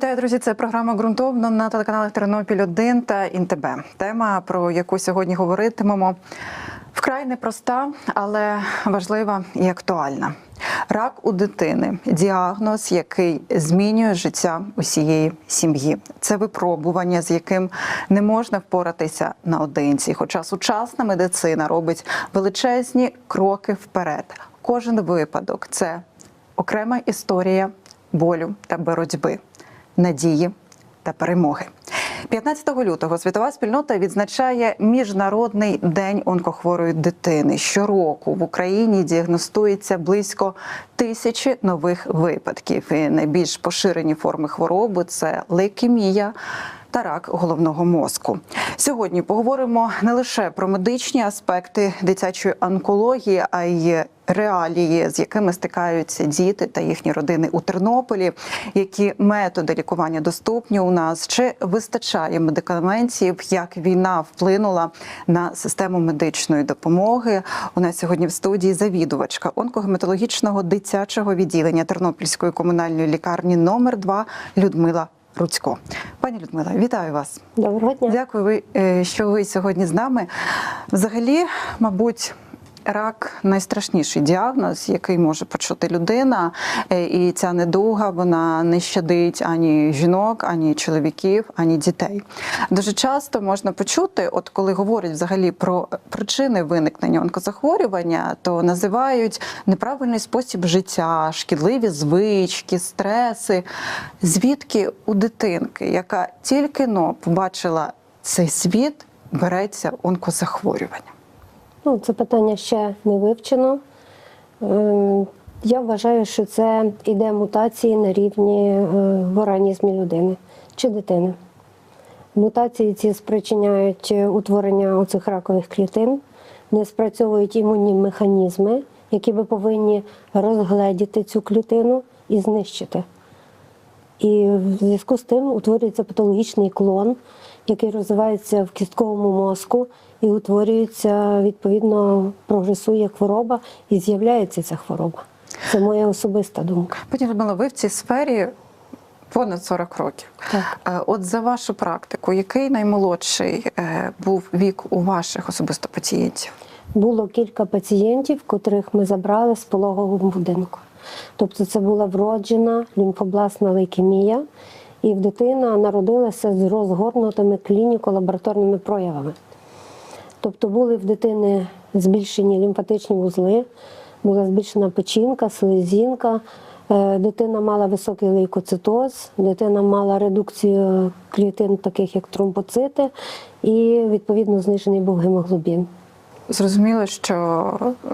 Вітаю, друзі! Це програма ґрунтовно на телеканалах Тернопіль 1 та ІНТБ. Тема, про яку сьогодні говоритимемо, вкрай непроста, але важлива і актуальна. Рак у дитини діагноз, який змінює життя усієї сім'ї. Це випробування, з яким не можна впоратися наодинці. Хоча сучасна медицина робить величезні кроки вперед. Кожен випадок це окрема історія болю та боротьби, надії та перемоги. 15 лютого світова спільнота відзначає міжнародний день онкохворої дитини. Щороку в Україні діагностується близько тисячі нових випадків. І найбільш поширені форми хвороби це лейкемія. Та рак головного мозку сьогодні поговоримо не лише про медичні аспекти дитячої онкології, а й реалії, з якими стикаються діти та їхні родини у Тернополі, які методи лікування доступні у нас, чи вистачає медикаментів, як війна вплинула на систему медичної допомоги. У нас сьогодні в студії завідувачка онкогематологічного дитячого відділення Тернопільської комунальної лікарні номер 2 Людмила. Руцько, пані Людмила, вітаю вас. Доброго дня. Дякую, е, що ви сьогодні з нами. Взагалі, мабуть. Рак найстрашніший діагноз, який може почути людина, Е, і ця недуга вона не щадить ані жінок, ані чоловіків, ані дітей. Дуже часто можна почути, от коли говорять взагалі про причини виникнення онкозахворювання, то називають неправильний спосіб життя, шкідливі звички, стреси. Звідки у дитинки, яка тільки но побачила цей світ, береться онкозахворювання? Ну, це питання ще не вивчено. Е, Я вважаю, що це іде мутації на рівні е, в організмі людини чи дитини. Мутації ці спричиняють е, утворення оцих ракових клітин, не спрацьовують імунні механізми, які би повинні розгледіти цю клітину і знищити. І в зв'язку з тим утворюється патологічний клон, який розвивається в кістковому мозку і утворюється, відповідно, прогресує хвороба і з'являється ця хвороба. Це моя особиста думка. Пані Людмила, ви в цій сфері понад 40 років. Так. Е, От за вашу практику, який наймолодший е, був вік у ваших особисто пацієнтів? Було кілька пацієнтів, котрих ми забрали з пологового будинку. Тобто це була вроджена лімфобласна лейкемія, і дитина народилася з розгорнутими клініко-лабораторними проявами. Тобто були в дитини збільшені лімфатичні вузли, була збільшена печінка, слезінка. Е, Дитина мала високий лейкоцитоз, дитина мала редукцію клітин, таких як тромбоцити, і відповідно знижений був гемоглобін. Зрозуміло, що е,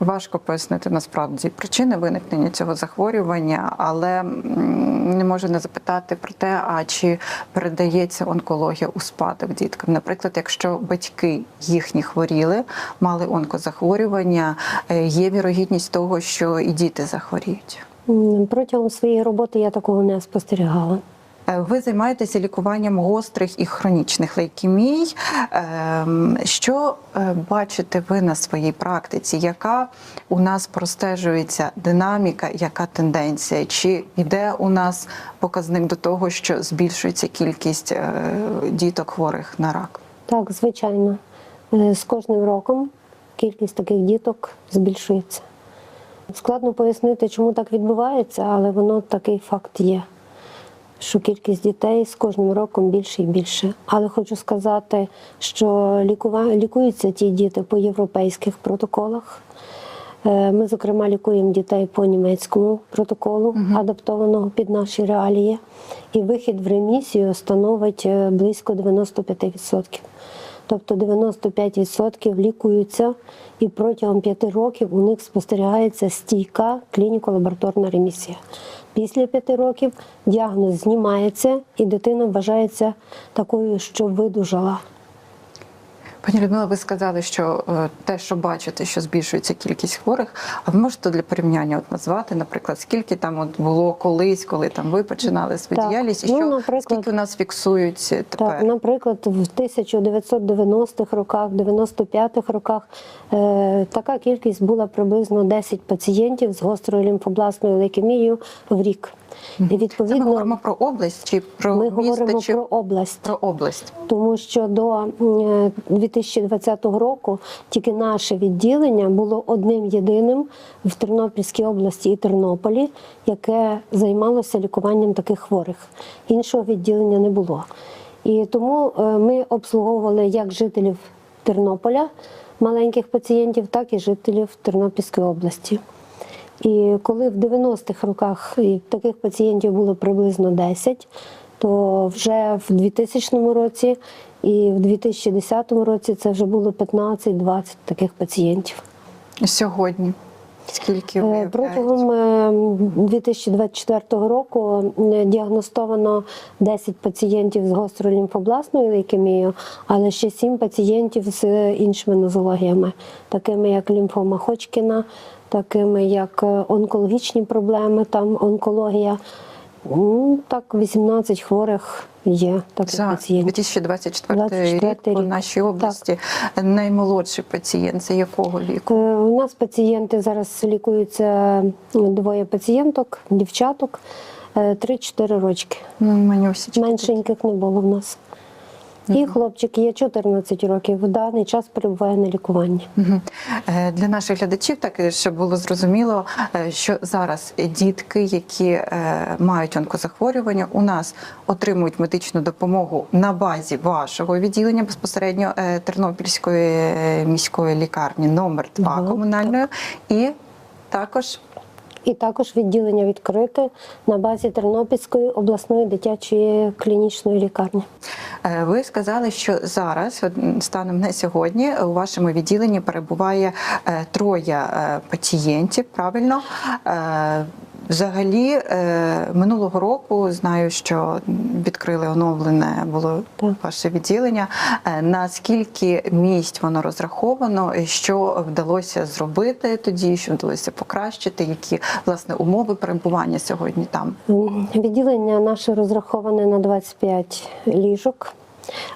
важко пояснити насправді причини виникнення цього захворювання, але не можу не запитати про те, а чи передається онкологія у спадок діткам. Наприклад, якщо батьки їхні хворіли, мали онкозахворювання, е, є вірогідність того, що і діти захворіють. Протягом своєї роботи я такого не спостерігала. Е, Ви займаєтеся лікуванням гострих і хронічних лейкемій. Ем, Що е, бачите ви на своїй практиці? Яка у нас простежується динаміка, яка тенденція? Чи йде у нас показник до того, що збільшується кількість е, діток хворих на рак? Так, звичайно, з кожним роком кількість таких діток збільшується. Складно пояснити, чому так відбувається, але воно такий факт є. Що кількість дітей з кожним роком більше і більше. Але хочу сказати, що лікуються ті діти по європейських протоколах. Е, Ми, зокрема, лікуємо дітей по німецькому протоколу, адаптованого під наші реалії. І вихід в ремісію становить е, близько 95%. Тобто 95% лікуються, і протягом 5 років у них спостерігається стійка клініко-лабораторна ремісія. Після 5 років діагноз знімається, і дитина вважається такою, що видужала. Пані Людмила, ви сказали, що е, те, що бачите, що збільшується кількість хворих. А ви можете для порівняння от назвати, наприклад, скільки там от було колись, коли там ви починали свою Так. діяльність, і Ну, що наприклад, скільки у нас фіксують тепер? Так, наприклад, в 1990-х роках, 95-х роках е, така кількість була приблизно 10 пацієнтів з гострою лімфобласною лейкемією в рік. І Це ми говоримо про область чи про ми місто, говоримо чи про область. про область. Тому що до 2020 року тільки наше відділення було одним єдиним в Тернопільській області і Тернополі, яке займалося лікуванням таких хворих. Іншого відділення не було. І тому е, ми обслуговували як жителів Тернополя, маленьких пацієнтів, так і жителів Тернопільської області. І коли в 90-х роках таких пацієнтів було приблизно 10, то вже в 2000 році і в 2010 році це вже було 15-20 таких пацієнтів. Сьогодні скільки Е, виявляється? Протягом е, 2024 року е, діагностовано 10 пацієнтів з гострою лімфобласною лейкемією, але ще 7 пацієнтів з іншими нозологіями, такими як лімфома Ходжкіна, такими як е, онкологічні проблеми, там онкологія. Ну, Так, 18 хворих є таких За пацієнтів. 2024 24 рік у нашій області наймолодший пацієнт це якого віку? Е, У нас пацієнти зараз лікуються двоє пацієнток, дівчаток, е, 3-4 рочки. Ну, Манюсічка. Меншеньких не було в нас. І хлопчик є 14 років. В даний час перебуває на лікуванні. Е, Для наших глядачів, так е, щоб було зрозуміло, е, що зараз дітки, які мають онкозахворювання, у нас отримують медичну допомогу на базі вашого відділення безпосередньо Тернопільської міської лікарні номер 2 Ага, комунальної, і також І також відділення відкрите на базі Тернопільської обласної дитячої клінічної лікарні. Е, Ви сказали, що зараз, станом на сьогодні, у вашому відділенні перебуває е, троє е, пацієнтів. Правильно взагалі е, минулого року знаю, що відкрили оновлене було ваше відділення. Е, Наскільки місць воно розраховано, що вдалося зробити тоді, що вдалося покращити, які власне умови перебування сьогодні там? Відділення наше розраховане на 25 ліжок.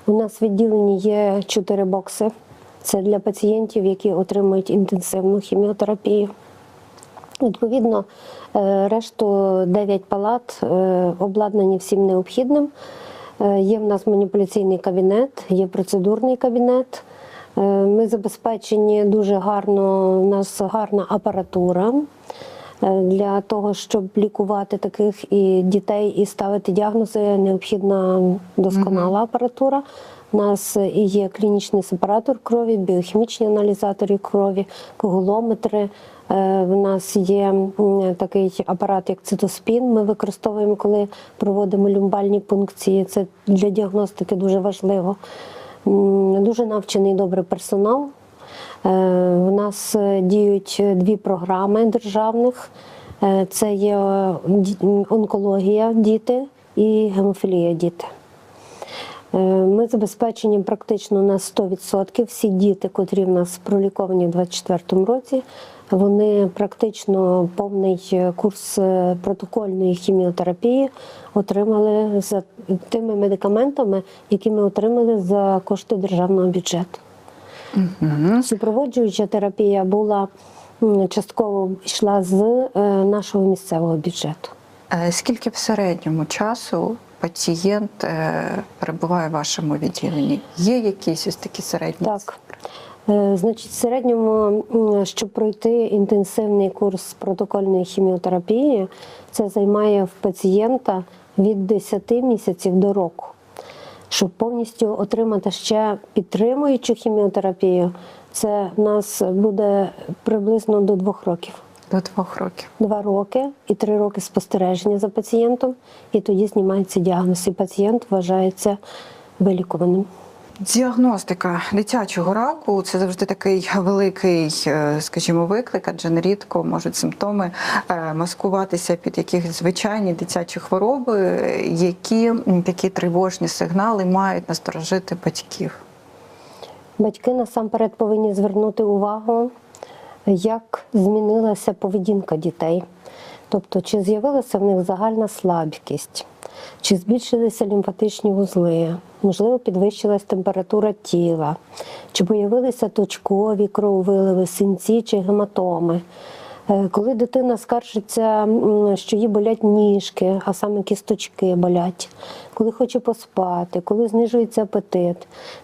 У нас в відділенні є 4 бокси. Це для пацієнтів, які отримують інтенсивну хіміотерапію. Відповідно, решту 9 палат е, обладнані всім необхідним. Е, Є в нас маніпуляційний кабінет, є процедурний кабінет. Е, Ми забезпечені дуже гарно, у нас гарна апаратура е, для того, щоб лікувати таких і дітей і ставити діагнози, необхідна досконала апаратура. У нас і є клінічний сепаратор крові, біохімічні аналізатори крові, коагулометри. Е, В нас є такий апарат, як цитоспін. Ми використовуємо, коли проводимо люмбальні пункції. Це для діагностики дуже важливо. Дуже навчений добрий персонал. Е, У нас е, діють дві програми державних: Е, це є е, онкологія діти і гемофілія діти. Е, Ми забезпечені практично на 100%. Всі діти, котрі в нас проліковані в 2024 році, вони практично повний е, курс е, протокольної хіміотерапії отримали за тими медикаментами, які ми отримали за кошти державного бюджету. Мгм. Супроводжуюча терапія була частково йшла з нашого місцевого бюджету. Скільки в середньому часу пацієнт е, перебуває в вашому відділенні? Є якісь ось такі середні? Так. Е, Значить, в середньому, щоб пройти інтенсивний курс протокольної хіміотерапії, це займає в пацієнта від 10 місяців до року. Щоб повністю отримати ще підтримуючу хіміотерапію, це в нас буде приблизно до двох років. До двох років. Два роки і три роки спостереження за пацієнтом, і тоді знімається діагноз, і пацієнт вважається вилікуваним. Діагностика дитячого раку це завжди такий великий, е, скажімо, виклик, адже нерідко можуть симптоми е, маскуватися під якісь звичайні дитячі хвороби, які такі тривожні сигнали мають насторожити батьків. Батьки насамперед повинні звернути увагу, як змінилася поведінка дітей. Тобто, чи з'явилася в них загальна слабкість, чи збільшилися лімфатичні вузли, можливо, підвищилась температура тіла, чи появилися точкові крововиливи, синці чи гематоми. Е, Коли дитина скаржиться, що їй болять ніжки, а саме кісточки болять, коли хоче поспати, коли знижується апетит,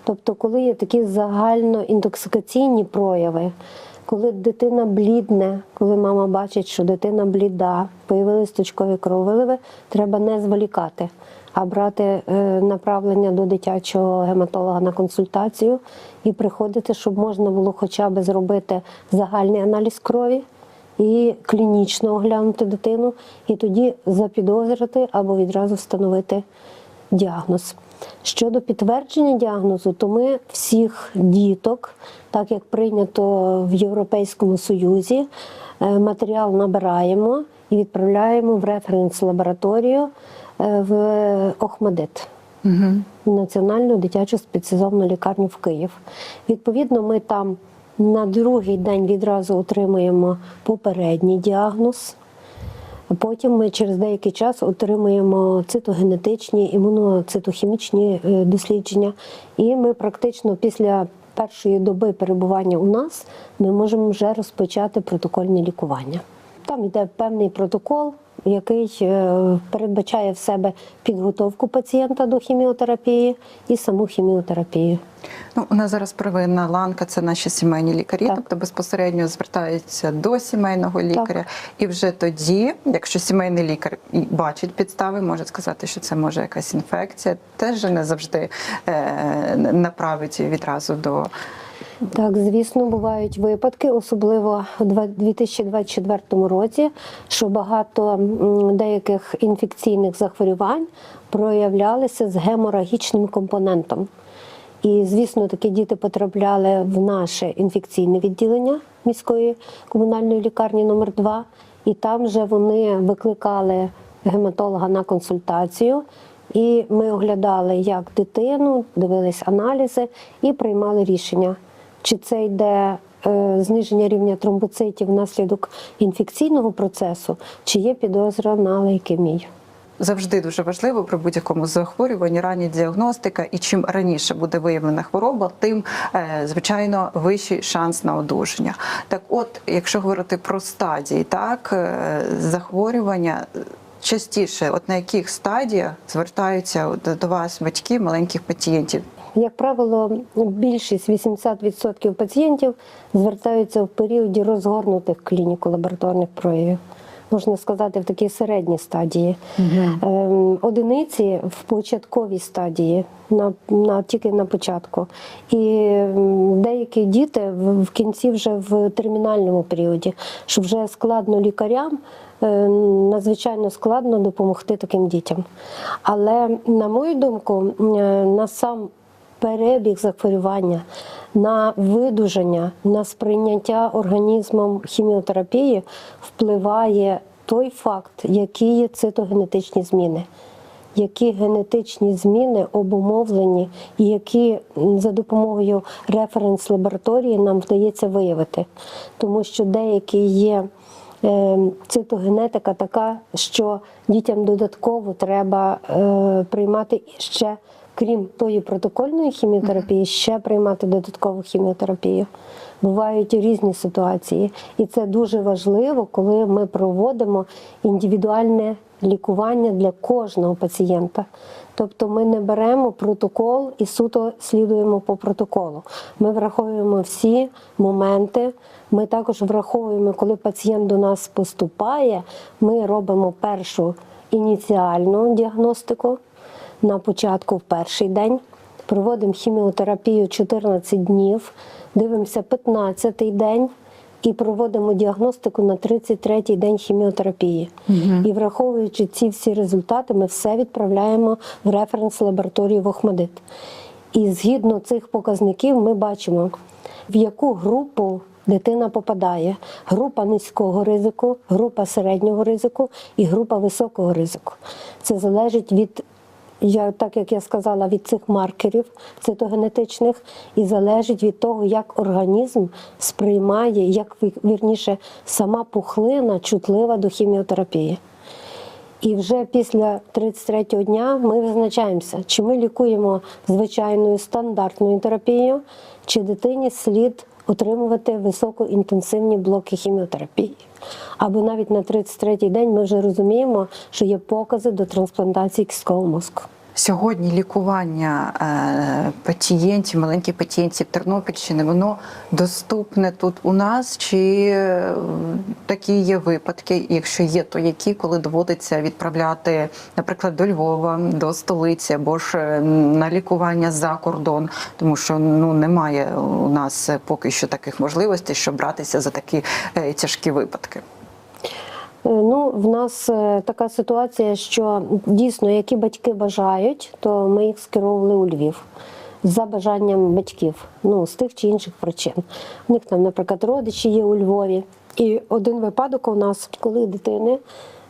тобто коли є такі загальноінтоксикаційні прояви, коли дитина блідне, коли мама бачить, що дитина бліда, появились точкові крововиливи, треба не зволікати, а брати е, направлення до дитячого гематолога на консультацію і приходити, щоб можна було хоча б зробити загальний аналіз крові і клінічно оглянути дитину, і тоді запідозрити або відразу встановити діагноз. Щодо підтвердження діагнозу, то ми всіх діток, так як прийнято в Європейському Союзі, е, матеріал набираємо і відправляємо в референс-лабораторію е, в Охмадит. в Національну дитячу спеціалізовану лікарню в Київ. Відповідно, ми там на другий день відразу отримуємо попередній діагноз. Потім ми через деякий час отримуємо цитогенетичні, імуноцитохімічні е, дослідження, і ми практично після першої доби перебування у нас ми можемо вже розпочати протокольне лікування. Там йде певний протокол, який е, передбачає в себе підготовку пацієнта до хіміотерапії і саму хіміотерапію. Ну, у нас зараз первинна ланка це наші сімейні лікарі, Так. тобто безпосередньо звертаються до сімейного лікаря. І вже тоді, якщо сімейний лікар бачить підстави, може сказати, що це може якась інфекція, теж не завжди е, направить відразу до Так, звісно, бувають випадки, особливо у два- 2024 році, що багато деяких інфекційних захворювань проявлялися з геморагічним компонентом. І, звісно, такі діти потрапляли в наше інфекційне відділення міської комунальної лікарні номер 2 і там вже вони викликали гематолога на консультацію. І ми оглядали як дитину, дивились аналізи і приймали рішення, чи це йде е, зниження рівня тромбоцитів внаслідок інфекційного процесу, чи є підозра на лейкемію. Завжди дуже важливо при будь-якому захворюванні ранні діагностика, і чим раніше буде виявлена хвороба, тим е, звичайно вищий шанс на одужання. Так, от, якщо говорити про стадії, так е, захворювання. Частіше, от на яких стадіях звертаються до вас батьки маленьких пацієнтів? Як правило, більшість 80% пацієнтів звертаються в періоді розгорнутих клініко-лабораторних проявів. Можна сказати, в такій середній стадії. Ем, одиниці в початковій стадії, на, на, тільки на початку. І деякі діти в, в кінці вже в термінальному періоді, що вже складно лікарям, е, надзвичайно складно допомогти таким дітям. Але, на мою думку, е, на сам перебіг захворювання, на видужання, на сприйняття організмом хіміотерапії впливає той факт, які є цитогенетичні зміни. Які генетичні зміни обумовлені, і які за допомогою референс-лабораторії нам вдається виявити, тому що деякі є е, цитогенетика така, що дітям додатково треба е, приймати ще, крім тої протокольної хіміотерапії, ще приймати додаткову хіміотерапію. Бувають різні ситуації, і це дуже важливо, коли ми проводимо індивідуальне лікування для кожного пацієнта. Тобто ми не беремо протокол і суто слідуємо по протоколу. Ми враховуємо всі моменти. Ми також враховуємо, коли пацієнт до нас поступає, ми робимо першу ініціальну діагностику на початку в перший день. Проводимо хіміотерапію 14 днів, дивимося 15-й день і проводимо діагностику на 33-й день хіміотерапії. І враховуючи ці всі результати, ми все відправляємо в референс-лабораторію в Охмадит. І згідно цих показників ми бачимо, в яку групу дитина попадає: група низького ризику, група середнього ризику і група високого ризику. Це залежить від я, так як я сказала, від цих маркерів цитогенетичних і залежить від того, як організм сприймає, як вірніше сама пухлина чутлива до хіміотерапії. І вже після 33-го дня ми визначаємося, чи ми лікуємо звичайною стандартною терапією, чи дитині слід отримувати високоінтенсивні блоки хіміотерапії. Або навіть на 33-й день ми вже розуміємо, що є покази до трансплантації кісткового мозку. Сьогодні лікування е, пацієнтів, маленьких пацієнтів Тернопільщини, воно доступне тут у нас, чи е, такі є випадки, якщо є, то які, коли доводиться відправляти, наприклад, до Львова, до столиці або ж е, на лікування за кордон, тому що ну немає у нас поки що таких можливостей, щоб братися за такі тяжкі випадки. Е, Ну, в нас е, така ситуація, що дійсно, які батьки бажають, то ми їх скеровували у Львів за бажанням батьків, ну з тих чи інших причин. У них там, наприклад, родичі є у Львові. І один випадок у нас, коли дитини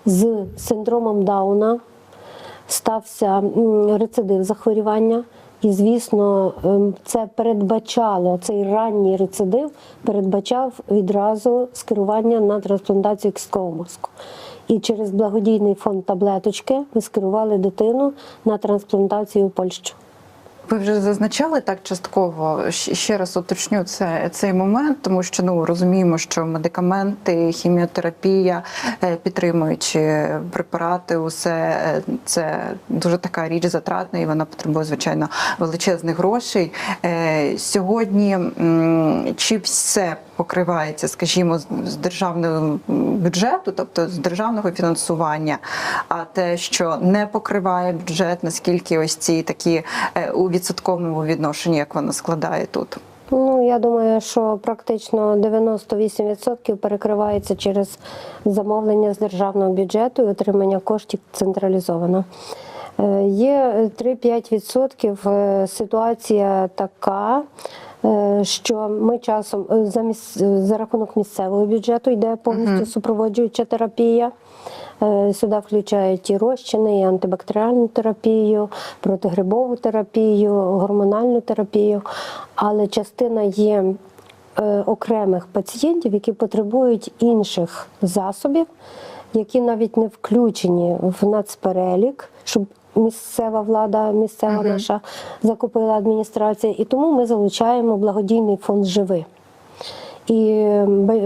з синдромом Дауна стався рецидив захворювання. І, звісно, ем, це передбачало цей ранній рецидив, передбачав відразу скерування на трансплантацію кісткового мозку. І через благодійний фонд таблеточки ми скерували дитину на трансплантацію в Польщу. Ви вже зазначали так частково. Ще раз уточню це цей момент, тому що ну розуміємо, що медикаменти, хіміотерапія, е, підтримуючи препарати, усе е, це дуже така річ затратна, і вона потребує звичайно величезних грошей. Е, Сьогодні чи все покривається, скажімо, з- державного бюджету, тобто з державного фінансування, а те, що не покриває бюджет, наскільки ось ці такі е, у відсотковому відношенні, як воно складає тут. Ну, я думаю, що практично 98% перекривається через замовлення з державного бюджету і отримання коштів централізовано. Е, Є 3-5% е, ситуація така, що ми часом е, за, міс- за рахунок місцевого бюджету йде повністю супроводжуюча терапія. Е, Сюди включають і розчини, і антибактеріальну терапію, протигрибову терапію, гормональну терапію. Але частина є е, окремих пацієнтів, які потребують інших засобів, які навіть не включені в нацперелік, щоб місцева влада, місцева наша закупила адміністрація. І тому ми залучаємо благодійний фонд Живи. І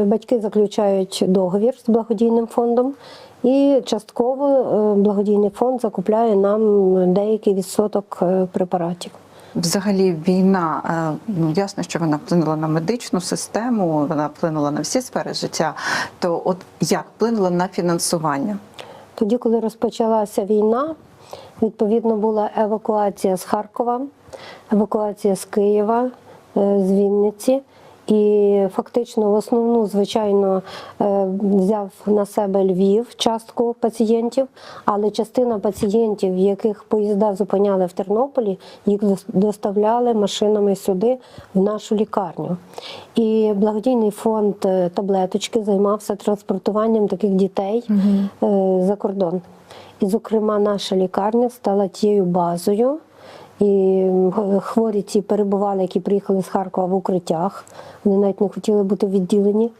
батьки заключають договір з благодійним фондом, і частково е, благодійний фонд закупляє нам деякий відсоток е, препаратів. Взагалі, війна е, ну ясно, що вона вплинула на медичну систему, вона вплинула на всі сфери життя. То, от як вплинула на фінансування? Тоді, коли розпочалася війна, відповідно була евакуація з Харкова, евакуація з Києва, е, з Вінниці. І фактично в основну, звичайно, е, взяв на себе Львів частку пацієнтів, але частина пацієнтів, яких поїзда зупиняли в Тернополі, їх доставляли машинами сюди, в нашу лікарню. І благодійний фонд е, таблеточки займався транспортуванням таких дітей е, за кордон. І, зокрема, наша лікарня стала тією базою. І хворі ці перебували, які приїхали з Харкова в укриттях. Вони навіть не хотіли бути відділені е,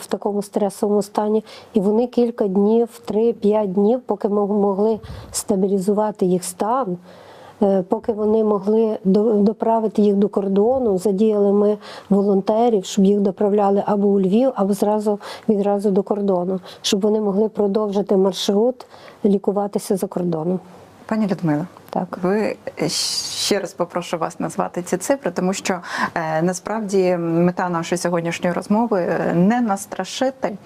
в такому стресовому стані. І вони кілька днів, 3-5 днів, поки ми могли стабілізувати їх стан, поки вони могли доправити їх до кордону, задіяли ми волонтерів, щоб їх доправляли або у Львів, або зразу відразу до кордону, щоб вони могли продовжити маршрут, лікуватися за кордоном. Пані Людмила, Так. ви е, ще раз попрошу вас назвати ці цифри, тому що е, насправді мета нашої сьогоднішньої розмови е, не настрашити,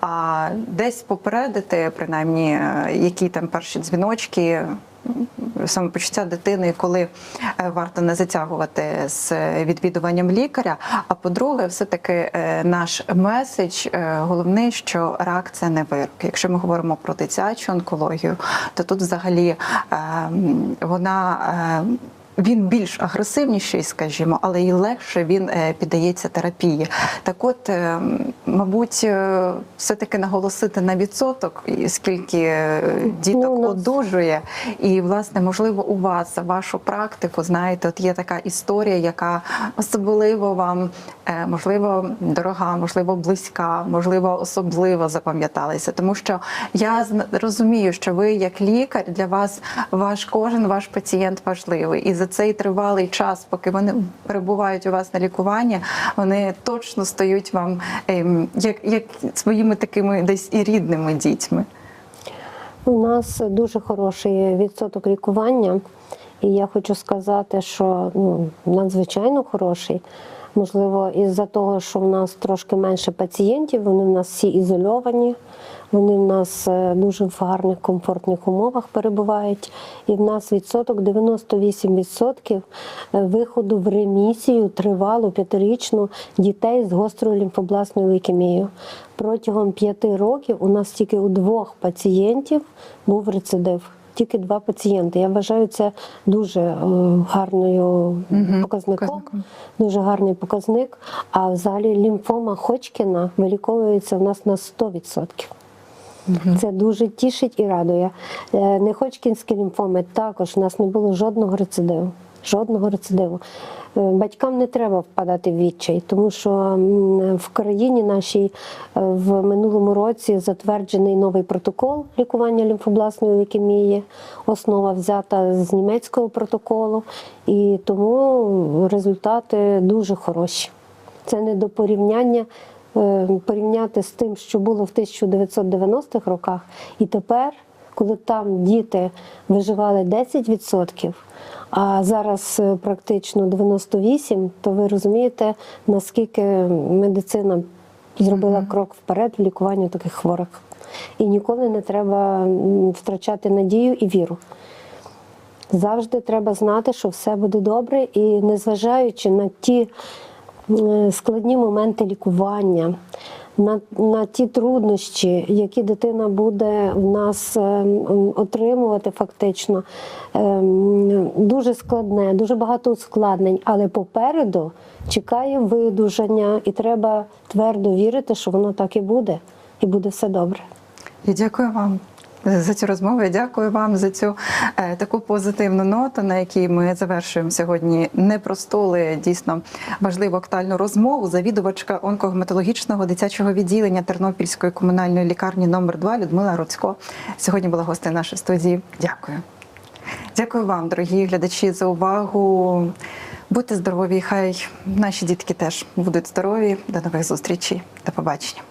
а десь попередити, принаймні, е, які там перші дзвіночки. М, Самопочуття дитини, коли е, варто не затягувати з відвідуванням лікаря. А по-друге, все-таки е, наш меседж е, головний, що рак це не вирок. Якщо ми говоримо про дитячу онкологію, то тут взагалі вона. він більш агресивніший, скажімо, але і легше він піддається терапії. Так, от, е, м, мабуть, е, все-таки наголосити на відсоток, скільки е, діток Ну, одужує. І, власне, можливо, у вас вашу практику, знаєте, от є така історія, яка особливо вам, е, можливо, дорога, можливо, близька, можливо, особливо запам'яталася. Тому що я розумію, що ви як лікар для вас ваш кожен ваш пацієнт важливий, і за цей тривалий час, поки вони перебувають у вас на лікуванні, вони точно стають вам як, як своїми такими десь і рідними дітьми. У нас дуже хороший відсоток лікування, і я хочу сказати, що ну, надзвичайно хороший. Можливо, із-за того, що в нас трошки менше пацієнтів, вони в нас всі ізольовані, вони в нас е, дуже в гарних комфортних умовах перебувають. І в нас відсоток 98% виходу в ремісію тривалу п'ятирічну дітей з гострою лімфобласною лейкемією. Протягом п'яти років у нас тільки у двох пацієнтів був рецидив. Тільки два пацієнти. Я вважаю це дуже е, гарною показником, показником. дуже гарний показник. А взагалі лімфома Ходжкіна виліковується в нас на 100%. Це дуже тішить і радує. Е, Неходжкінські лімфоми також у нас не було жодного рецидиву. Жодного рецидиву. Е, Батькам не треба впадати в відчай, тому що в країні нашій е, в минулому році затверджений новий протокол лікування лімфобласної лейкемії. Основа взята з німецького протоколу, і тому результати дуже хороші. Це не до порівняння порівняти з тим, що було в 1990-х роках, і тепер, коли там діти виживали 10%, а зараз е, практично 98%, то ви розумієте, наскільки медицина зробила крок вперед в лікуванні таких хворих. І ніколи не треба втрачати надію і віру. Завжди треба знати, що все буде добре, і незважаючи на ті е, складні моменти лікування, на, на ті труднощі, які дитина буде в нас е, отримувати фактично, е, дуже складне, дуже багато ускладнень, але попереду чекає видужання, і треба твердо вірити, що воно так і буде, і буде все добре. Я дякую вам. За цю розмову я дякую вам за цю е, таку позитивну ноту, на якій ми завершуємо сьогодні непросту, але дійсно важливу актуальну розмову. Завідувачка онкогематологічного дитячого відділення Тернопільської комунальної лікарні номер 2 Людмила Руцько сьогодні була гостею нашої студії. Дякую. Дякую вам, дорогі глядачі, за увагу. Будьте здорові, хай наші дітки теж будуть здорові. До нових зустрічей. До побачення.